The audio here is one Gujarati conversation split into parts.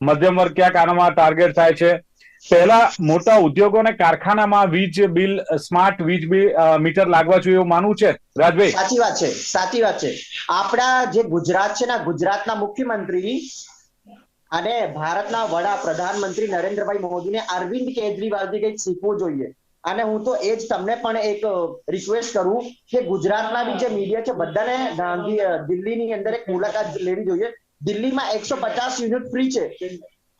મધ્યમ વર્ગ ક્યાંક આનામાં ટાર્ગેટ થાય છે. પહેલા મોટા ઉદ્યોગો અને કારખાનામાં વીજ બિલ સ્માર્ટ વીજ બિલ મીટર લાગવા જોઈએ એવું માનવું છે? રાજભાઈ? સાચી વાત છે, સાચી વાત છે. આપણા જે ગુજરાત છે ને ગુજરાતના મુખ્યમંત્રી અને ભારતના વડા પ્રધાનમંત્રી નરેન્દ્રભાઈ મોદીને અરવિંદ કેજરીવાલથી કંઈક શીખવું જોઈએ. અને હું તો એ જ તમને પણ એક રિક્વેસ્ટ કરું કે ગુજરાતના બી જે મીડિયા છે, બધાને ગાંધી દિલ્હીની અંદર એક મુલાકાત લેવી જોઈએ. દિલ્હીમાં એકસો પચાસ યુનિટ ફ્રી છે.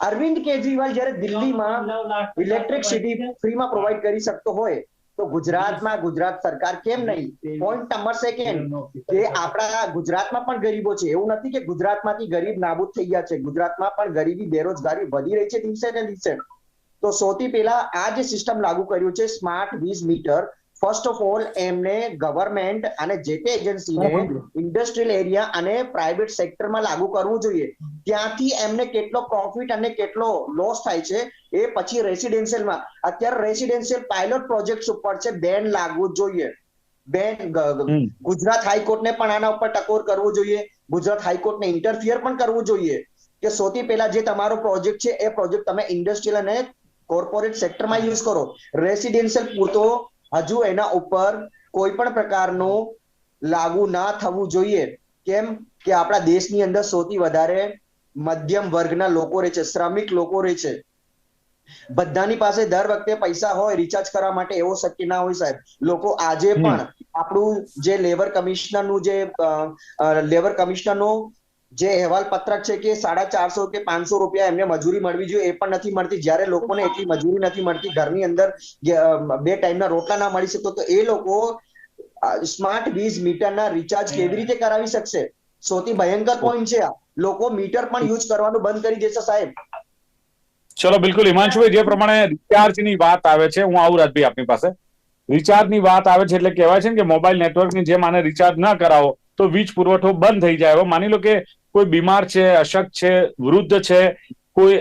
અરવિંદ કેજરીવાલ જયારે દિલ્હીમાં ઇલેક્ટ્રિસિટી ફ્રીમાં પ્રોવાઈડ કરી શકતો હોય, તો ગુજરાતમાં ગુજરાત સરકાર કેમ નહીં? પોઈન્ટ નંબર સેકન્ડ કે આપણા ગુજરાતમાં પણ ગરીબો છે, એવું નથી કે ગુજરાતમાંથી ગરીબ નાબૂદ થઈ ગયા છે. ગુજરાતમાં પણ ગરીબી, બેરોજગારી વધી રહી છે દિવસે ને દિવસે. તો સૌથી પહેલા આ જે સિસ્ટમ લાગુ કર્યું છે સ્માર્ટ વીજ મીટર ફર્સ્ટ ઓફ ઓલ એમને ગવર્મેન્ટ અને જે તે એજન્સીને ઇન્ડસ્ટ્રીયલ એરિયા અને પ્રાઇવેટ સેક્ટરમાં લાગુ કરવું જોઈએ. ત્યાંથી એમને કેટલો પ્રોફિટ અને કેટલો લોસ થાય છે એ પછી રેસિડેન્શિયલમાં અત્યારે રેસિડેન્શિયલ પાયલોટ પ્રોજેક્ટ ઉપર છે બેન લાગવું જોઈએ. બેન. ગુજરાત હાઈકોર્ટને પણ આના ઉપર ટકોર કરવું જોઈએ. ગુજરાત હાઈકોર્ટને ઇન્ટરફિયર પણ કરવું જોઈએ કે સૌથી પહેલા જે તમારો પ્રોજેક્ટ છે એ પ્રોજેક્ટ તમે ઇન્ડસ્ટ્રીયલ અને કોર્પોરેટ સેક્ટરમાં યુઝ કરો. રેસિડેન્શિયલ પૂરતો હજુ એના ઉપર કોઈ પણ પ્રકારનું લાગુ ના થવું જોઈએ. કેમ કે આપણા દેશની અંદર સૌથી વધારે મધ્યમ વર્ગના લોકો રહે છે શ્રમિક લોકો રહે છે. બધાની પાસે દર વખતે પૈસા હોય રિચાર્જ કરવા માટે એવો શક્ય ના હોય સાહેબ. લોકો આજે પણ આપણું જે લેબર કમિશનરનું જે લેબર કમિશનરનું જે અહેવાલ પત્રક છે કે સાડા ચારસો કે પાંચસો રૂપિયા એમને મજૂરી મળવી જોઈએ, એ પણ નથી મળતી. જ્યારે લોકોને એટલી મજૂરી નથી મળતી, ઘરની અંદર બે ટાઈમના રોટલા ના મળી શકતો, તો એ લોકો સ્માર્ટ વીજ મીટરના રિચાર્જ કેવી રીતે કરાવી શકશે? સૌથી ભયંકર પોઈન્ટ છે આ. લોકો મીટર પણ યુઝ કરવાનું બંધ કરી દેશે, સાહેબ. ચલો, બિલકુલ. હિમાંશુભાઈ જે પ્રમાણે રિચાર્જની વાત આવે છે, હું આવું રાજભાઈ આપની પાસે. રિચાર્જની વાત આવે છે એટલે કહેવાય છે ને કે મોબાઈલ નેટવર્કની જેમ આને રિચાર્જ ન કરાવો તો વીજ પુરવઠો બંધ થઈ જાય. હવે માની લો કે કોઈ બીમાર છે, અશક્ત છે, વૃદ્ધ છે, કોઈ